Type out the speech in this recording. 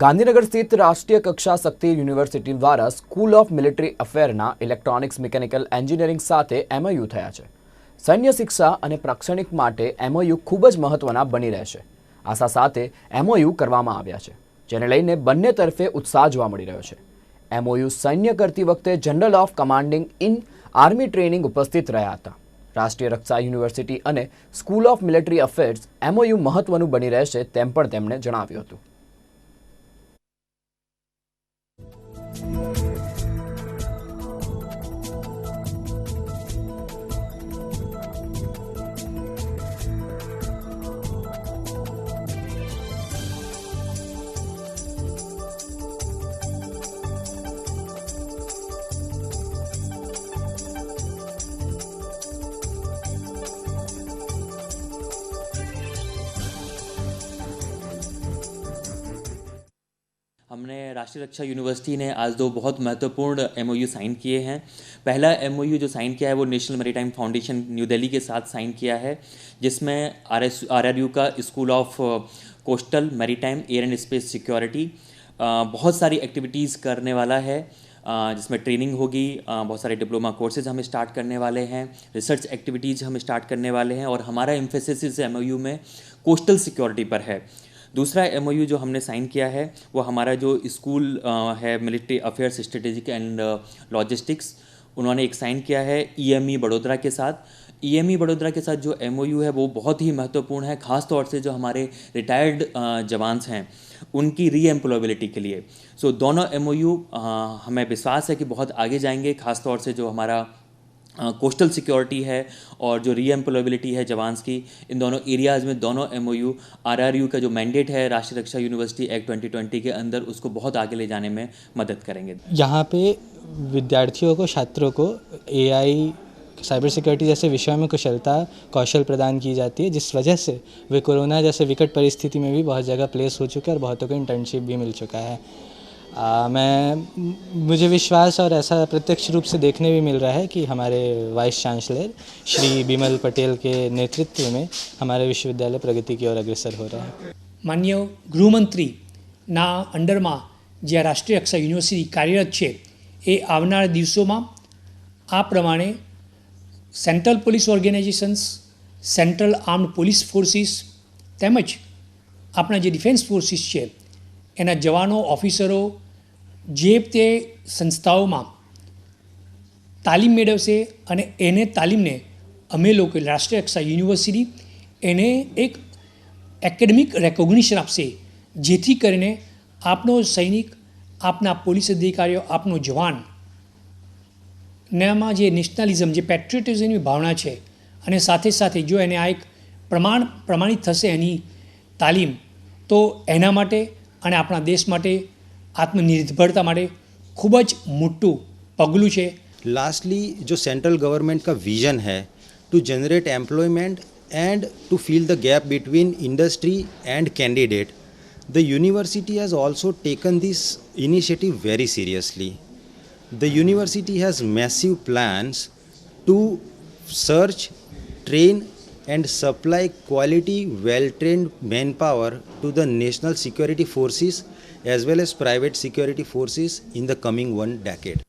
ગાંધીનગર સ્થિત રાષ્ટ્રીય કક્ષા શક્તિ યુનિવર્સિટી દ્વારા સ્કૂલ ઓફ મિલિટરી અફેરના ઇલેક્ટ્રોનિક્સ મિકેનિકલ એન્જિનિયરિંગ સાથે એમઓયુ થયા છે. સૈન્ય શિક્ષા અને પ્રક્ષણિક માટે એમઓયુ ખૂબ જ મહત્વના બની રહેશે. આશા સાથે એમઓયુ કરવામાં આવ્યા છે, જેને લઈને બંને તરફે ઉત્સાહ જોવા મળી રહ્યો છે. એમઓયુ સૈન્ય કરતી વખતે general of commanding in army training ઉપસ્થિત રહ્યા હતા. રાષ્ટ્રીય રક્ષા યુનિવર્સિટી અને school of military affairs MOU મહત્વનું બની રહેશે તેમ પણ તેમણે જણાવ્યું હતું. हमने राष्ट्रीय रक्षा यूनिवर्सिटी ने आज दो बहुत महत्वपूर्ण एमओयू साइन किए हैं। पहला एमओयू जो साइन किया है वो national maritime foundation new Delhi के साथ साइन किया है, जिसमें R S R R U का school of coastal maritime air and space security बहुत सारी एक्टिविटीज़ करने वाला है जिसमें ट्रेनिंग होगी बहुत सारे डिप्लोमा कोर्सेज हम स्टार्ट करने वाले हैं, रिसर्च एक्टिविटीज़ हम स्टार्ट करने वाले हैं और हमारा एम्फेसिस इस एम में कोस्टल सिक्योरिटी पर है। दूसरा एमओयू जो हमने साइन किया है वो हमारा जो स्कूल है military affairs strategic and logistics उन्होंने एक साइन किया है ई बड़ोदरा के साथ। ई बड़ोदरा के साथ जो एमओयू है वो बहुत ही महत्वपूर्ण है ख़ास तौर से जो हमारे रिटायर्ड जवान्स हैं उनकी री एम्प्लॉयबिलिटी के लिए। सो so, दोनों एमओयू हमें विश्वास है कि बहुत आगे जाएँगे ख़ास तौर से जो हमारा कोस्टल सिक्योरिटी है और जो री एम्प्लॉयबिलिटी है जवान्स की, इन दोनों एरियाज़ में दोनों एम यू का जो मैंडेट है राष्ट्रीय रक्षा यूनिवर्सिटी एक्ट 2020 के अंदर, उसको बहुत आगे ले जाने में मदद करेंगे। यहाँ पे विद्यार्थियों को, छात्रों को एआई साइबर सिक्योरिटी जैसे विषयों में कुशलता, कौशल प्रदान की जाती है, जिस वजह से वे कोरोना जैसे विकट परिस्थिति में भी बहुत जगह प्लेस हो चुके हैं और बहुतों को इंटर्नशिप भी मिल चुका है। आ, मैं मुझे विश्वास और ऐसा प्रत्यक्ष रूप से देखने भी मिल रहा है कि हमारे वाइस चांसलर श्री बिमल पटेल के नेतृत्व में हमारे विश्वविद्यालय प्रगति की ओर अग्रसर हो रहा है માન્ય ગૃહમંત્રીના અંડરમાં જે આ રાષ્ટ્રીય કક્ષા યુનિવર્સિટી કાર્યરત છે એ આવનારા દિવસોમાં આ પ્રમાણે central police organisations central armed police forces તેમજ આપણા જે ડિફેન્સ ફોર્સિસ છે એના જવાનો, ઓફિસરો જે તે સંસ્થાઓમાં તાલીમ મેળવશે અને એને તાલીમને અમે લોકો રાષ્ટ્રીય કક્ષા યુનિવર્સિટી એને એક એકેડેમિક રેકોગ્નિશન આપશે, જેથી કરીને આપનો સૈનિક, આપના પોલીસ અધિકારીઓ, આપનો જવાન નામાં જે નેશનલિઝમ જે પેટ્રિયોટિઝમની ભાવના છે અને સાથે સાથે જો એને આ એક પ્રમાણ, પ્રમાણિત થશે એની તાલીમ, તો એના માટે અને આપણા દેશ માટે આત્મનિર્ભરતા માટે ખૂબ જ મોટું પગલું છે लास्टली जो सेंट्रल गवर्नमेंट का विजन है to generate employment and to fill the gap between industry and candidate the university has also taken this initiative very seriously the university has massive plans to search train and supply quality well trained manpower to the national security forces as well as private security forces in the coming one decade